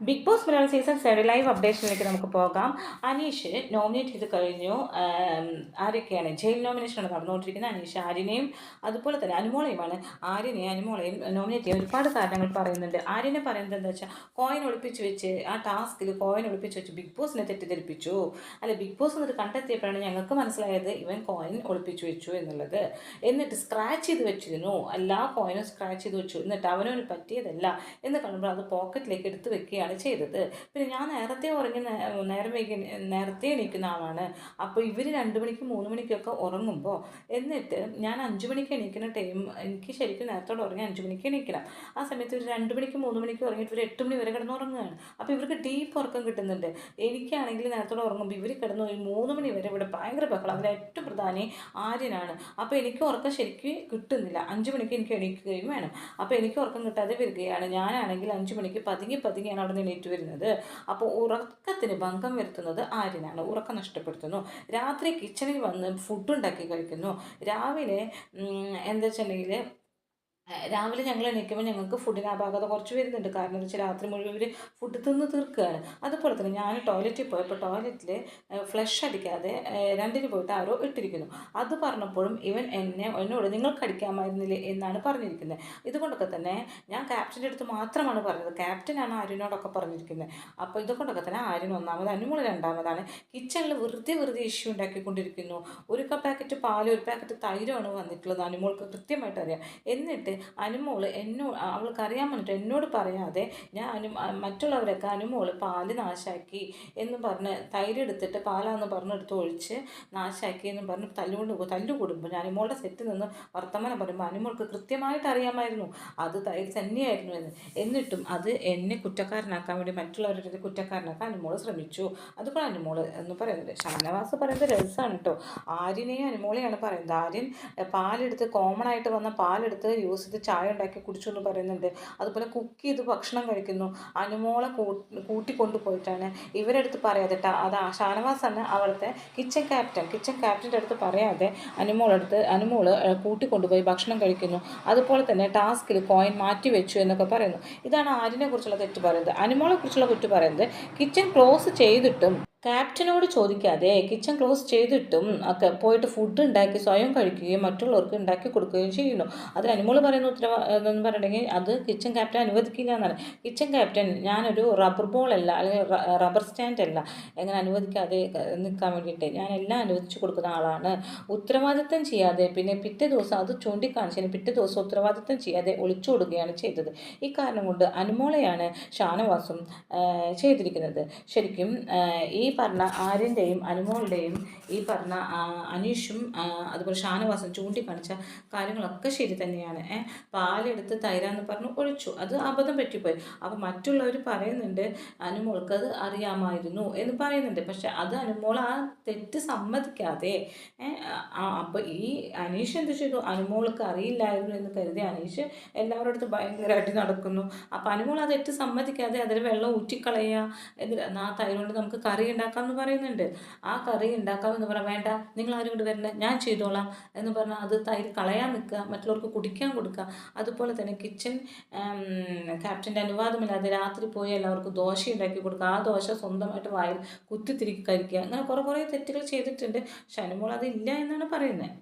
Big Boss Malayalam season seven live അപ്ഡേഷനിലേക്ക് നമുക്ക് പോകാം. Aneesh nominate ചെയ്ത് കഴിഞ്ഞു. ആരൊക്കെയാണ്? ജയിൽ നോമിനേഷനാണ് നടന്നുകൊണ്ടിരിക്കുന്നത്. അനീഷ് ആര്യനെയും അതുപോലെ തന്നെ അനുമോളയുമാണ്. ആര്യനെയും അനുമോളയും നോമിനേറ്റ് ചെയ്യാൻ ഒരുപാട് കാരണങ്ങൾ പറയുന്നുണ്ട്. ആര്യനെ പറയുന്നത് എന്താ വെച്ചാൽ കോയിൻ ഒളിപ്പിച്ച് വെച്ച് ആ ടാസ്കിൽ കോയിൻ ഒളിപ്പിച്ച് വെച്ച് ബിഗ് ബോസിനെ തെറ്റിദ്ധരിപ്പിച്ചു. അല്ല ബിഗ് ബോസ് എന്നിട്ട് കണ്ടെത്തിയപ്പോഴാണ് ഞങ്ങൾക്ക് മനസ്സിലായത് ഇവൻ കോയിൻ ഒളിപ്പിച്ച് വെച്ചു എന്നുള്ളത്. എന്നിട്ട് സ്ക്രാച്ച് ചെയ്ത് വെച്ചിരുന്നു. എല്ലാ കോയിനും സ്ക്രാച്ച് ചെയ്ത് വെച്ചു. എന്നിട്ട് അവനവന് പറ്റിയതല്ല എന്ന് കാണുമ്പോൾ അത് പോക്കറ്റിലേക്ക് എടുത്ത് വെക്കുകയാണ് ചെയ്തത്. പിന്നെ ഞാൻ നേരത്തെ ഉറങ്ങി നേരം വൈകി നേരത്തെ എണീക്കുന്ന ആളാണ്. അപ്പോൾ ഇവർ രണ്ട് മണിക്ക് മൂന്ന് മണിക്കൊക്കെ ഉറങ്ങുമ്പോൾ എന്നിട്ട് ഞാൻ അഞ്ച് മണിക്ക് എണീക്കുന്ന ടൈം എനിക്ക് ശരിക്കും നേരത്തോടെ ഉറങ്ങി അഞ്ച് മണിക്ക് എണീക്കണം. ആ സമയത്ത് ഒരു രണ്ട് മണിക്ക് മൂന്ന് മണിക്ക് ഉറങ്ങിയിട്ട് ഒരു എട്ട് മണി വരെ കിടന്ന് ഉറങ്ങുകയാണ്. അപ്പോൾ ഇവർക്ക് ഡീപ്പ് ഉറക്കം കിട്ടുന്നുണ്ട്. എനിക്കാണെങ്കിൽ നേരത്തോടെ ഉറങ്ങുമ്പോൾ ഇവർ കിടന്ന് ഒരു മൂന്ന് മണി വരെ ഇവിടെ ഭയങ്കര ബഹളം. അതിൽ ഏറ്റവും പ്രധാനി ആര്യനാണ്. അപ്പോൾ എനിക്ക് ഉറക്കം ശരിക്കും കിട്ടുന്നില്ല. അഞ്ച് മണിക്ക് എനിക്ക് എണീക്കുകയും വേണം. അപ്പോൾ എനിക്ക് ഉറക്കം കിട്ടാതെ വരികയാണ്. ഞാനാണെങ്കിൽ അഞ്ച് മണിക്ക് പതുങ്ങി പതുങ്ങിയാണ് നിന്ന് എണീറ്റ് വരുന്നത്. അപ്പോൾ ഉറക്കത്തിന് ഭംഗം വരുത്തുന്നത് ആര്യനാണ്. ഉറക്കം നഷ്ടപ്പെടുത്തുന്നു. രാത്രി കിച്ചണിൽ വന്ന് ഫുഡ് ഉണ്ടാക്കി കഴിക്കുന്നു. രാവിലെ എന്താ വെച്ചിട്ടുണ്ടെങ്കിൽ രാവിലെ ഞങ്ങൾ എണീക്കുമ്പോൾ ഞങ്ങൾക്ക് ഫുഡിന് അപാകത കുറച്ച് വരുന്നുണ്ട്. കാരണം എന്ന് വെച്ചാൽ രാത്രി മുഴുവൻ ഇവർ ഫുഡ് തിന്ന് തീർക്കുകയാണ്. അതുപോലെ തന്നെ ഞാൻ ടോയ്ലറ്റിൽ പോയപ്പോൾ ടോയ്ലറ്റിൽ ഫ്ലഷ് അടിക്കാതെ രണ്ടിന് പോയിട്ട് ആരോ ഇട്ടിരിക്കുന്നു. അത് പറഞ്ഞപ്പോഴും ഇവൻ എന്നെ എന്നോട് നിങ്ങൾക്ക് അടിക്കാമായിരുന്നില്ലേ? എന്നാണ് പറഞ്ഞിരിക്കുന്നത്. ഇതുകൊണ്ടൊക്കെ തന്നെ ഞാൻ ക്യാപ്റ്റന്റെ അടുത്ത് മാത്രമാണ് പറഞ്ഞത്. ക്യാപ്റ്റനാണ് ആര്യനോടൊക്കെ പറഞ്ഞിരിക്കുന്നത്. അപ്പോൾ ഇതുകൊണ്ടൊക്കെ തന്നെ ആര്യൻ ഒന്നാമത് അനുമോൾ രണ്ടാമതാണ്. കിച്ചണിൽ വെറുതെ വെറുതെ ഇഷ്യൂ ഉണ്ടാക്കിക്കൊണ്ടിരിക്കുന്നു. ഒരു കപ്പ് പാക്കറ്റ് പാൽ ഒരു പാക്കറ്റ് തൈരമാണ് വന്നിട്ടുള്ളത്. അനുമോൾക്ക് കൃത്യമായിട്ട് അറിയാം. എന്നിട്ട് അനുമോൾ എന്നോ അവൾക്കറിയാൻ വേണ്ടിയിട്ട് എന്നോട് പറയാതെ ഞാൻ അനു മറ്റുള്ളവരൊക്കെ അനുമോൾ പാൽ നാശാക്കി എന്ന് പറഞ്ഞ് തൈര് എടുത്തിട്ട് പാലാന്ന് പറഞ്ഞെടുത്ത് ഒഴിച്ച് നാശാക്കി എന്ന് പറഞ്ഞ് തല്ലുകൊണ്ട് പോകും തല്ലു കൂടുമ്പോൾ ഞാൻ അനുമോളുടെ സെറ്റിൽ നിന്ന് വർത്തമാനം പറയുമ്പോൾ അനുമോൾക്ക് കൃത്യമായിട്ട് അറിയാമായിരുന്നു. അത് തൈര് തന്നെയായിരുന്നു എന്ന്. എന്നിട്ടും അത് എന്നെ കുറ്റക്കാരനാക്കാൻ വേണ്ടി മറ്റുള്ളവരുടെ കുറ്റക്കാരനാക്കാൻ അനുമോൾ ശ്രമിച്ചു. അതുപോലെ അനുമോൾ എന്ന് പറയുന്നത്. ഷാനവാസ് പറയുന്നത് രസമാണ് കേട്ടോ ആര്യനെയും അനുമോളെയാണ് പറയുന്നത്. ആര്യൻ പാലെടുത്ത് കോമൺ ആയിട്ട് വന്ന പാലെടുത്ത് യൂസ് ചെയ്ത് ചായ ഉണ്ടാക്കി കുടിച്ചു എന്ന് പറയുന്നുണ്ട്. അതുപോലെ കുക്ക് ചെയ്ത് ഭക്ഷണം കഴിക്കുന്നു. അനുമോളെ കൂട്ടി കൊണ്ടുപോയിട്ടാണ് ഇവരെടുത്ത് പറയാതെ അത് ഷാനവാസ് ഷാനവാസാണ് അവിടുത്തെ കിച്ചൺ ക്യാപ്റ്റൻ കിച്ചൺ ക്യാപ്റ്റന്റെ അടുത്ത് പറയാതെ അനുമോളടുത്ത് അനുമോൾ കൂട്ടിക്കൊണ്ടുപോയി ഭക്ഷണം കഴിക്കുന്നു. അതുപോലെ തന്നെ ടാസ്കിൽ കോയിൻ മാറ്റി വെച്ചു എന്നൊക്കെ പറയുന്നു. ഇതാണ് ആര്യനെ കുറിച്ചുള്ള തെറ്റ് പറയുന്നത്. അനുമോളെ കുറിച്ചുള്ള കുറ്റം പറയുന്നത്. കിച്ചൺ ക്ലോസ് ചെയ്തിട്ടും ക്യാപ്റ്റനോട് ചോദിക്കാതെ കിച്ചൺ ക്ലോസ് ചെയ്തിട്ടും ഒക്കെ പോയിട്ട് ഫുഡ് ഉണ്ടാക്കി സ്വയം കഴിക്കുകയും മറ്റുള്ളവർക്ക് ഉണ്ടാക്കി കൊടുക്കുകയും ചെയ്യുന്നു. അതിൽ അനുമോൾ പറയുന്ന ഉത്തരവ് എന്ന് പറഞ്ഞിട്ടുണ്ടെങ്കിൽ അത് കിച്ചൺ ക്യാപ്റ്റൻ അനുവദിക്കില്ല എന്നാണ്. കിച്ചൺ ക്യാപ്റ്റൻ ഞാനൊരു റബ്ബർ ബോൾ അല്ല അല്ലെങ്കിൽ റബ്ബർ സ്റ്റാൻഡ് അല്ല എങ്ങനെ അനുവദിക്കാതെ നിൽക്കാൻ വേണ്ടിയിട്ട് ഞാൻ എല്ലാം അനുവദിച്ചു കൊടുക്കുന്ന ആളാണ്. ഉത്തരവാദിത്തം ചെയ്യാതെ പിന്നെ പിറ്റേ ദിവസം അത് ചൂണ്ടിക്കാണിച്ചതിന് പിറ്റേ ദിവസം ഉത്തരവാദിത്തം ചെയ്യാതെ ഒളിച്ചോടുകയാണ് ചെയ്തത്. ഈ കാരണം കൊണ്ട് അനുമോളെയാണ് ഷാനവാസും ചെയ്തിരിക്കുന്നത്. ശരിക്കും ഈ പറഞ്ഞ ആര്യന്റെയും അനുമോളുടെയും ഈ പറഞ്ഞ അനീഷും അതുപോലെ ഷാനവാസും ചൂണ്ടിക്കാണിച്ച കാര്യങ്ങളൊക്കെ ശരി തന്നെയാണ്. പാലെടുത്ത് തൈരാന്ന് പറഞ്ഞു ഒഴിച്ചു. അത് അബദ്ധം പറ്റിപ്പോയി. അപ്പോൾ മറ്റുള്ളവർ പറയുന്നുണ്ട് അനുമോൾക്ക് അത് അറിയാമായിരുന്നു എന്ന് പറയുന്നുണ്ട്. പക്ഷെ അത് അനുമോൾ ആ തെറ്റ് സമ്മതിക്കാതെ അപ്പോൾ ഈ അനീഷ് എന്ത് ചെയ്തു? അനുമോൾക്ക് അറിയില്ലായിരുന്നു എന്ന് കരുതി അനീഷ് എല്ലാവരുടെ അടുത്ത് ഭയങ്കര അടി നടക്കുന്നു. അപ്പോൾ അനുമോൾ ആ തെറ്റ് സമ്മതിക്കാതെ അതിൽ വെള്ളം ഊറ്റിക്കളയുക എന്നിട്ട് ആ തൈരുകൊണ്ട് നമുക്ക് കറി എന്ന് പറയുന്നുണ്ട്. ആ കറി ഉണ്ടാക്കാം എന്ന് പറയാം വേണ്ട നിങ്ങൾ ആരും കൊണ്ട് വരണ്ട ഞാൻ ചെയ്തോളാം എന്ന് പറഞ്ഞാൽ അത് തൈര് കളയാൻ നിൽക്കുക മറ്റുള്ളവർക്ക് കുടിക്കാൻ കൊടുക്കുക അതുപോലെ തന്നെ കിച്ചൺ ക്യാപ്റ്റന്റെ അനുവാദമില്ലാതെ രാത്രി പോയി എല്ലാവർക്കും ദോശ ഉണ്ടാക്കി കൊടുക്കുക ആ ദോശ സ്വന്തമായിട്ട് വായിൽ കുത്തിത്തിരിക്കി കഴിക്കുക. അങ്ങനെ കുറേ കുറേ തെറ്റുകൾ ചെയ്തിട്ടുണ്ട്. പക്ഷെ അനുമോൾ അതില്ല എന്നാണ് പറയുന്നത്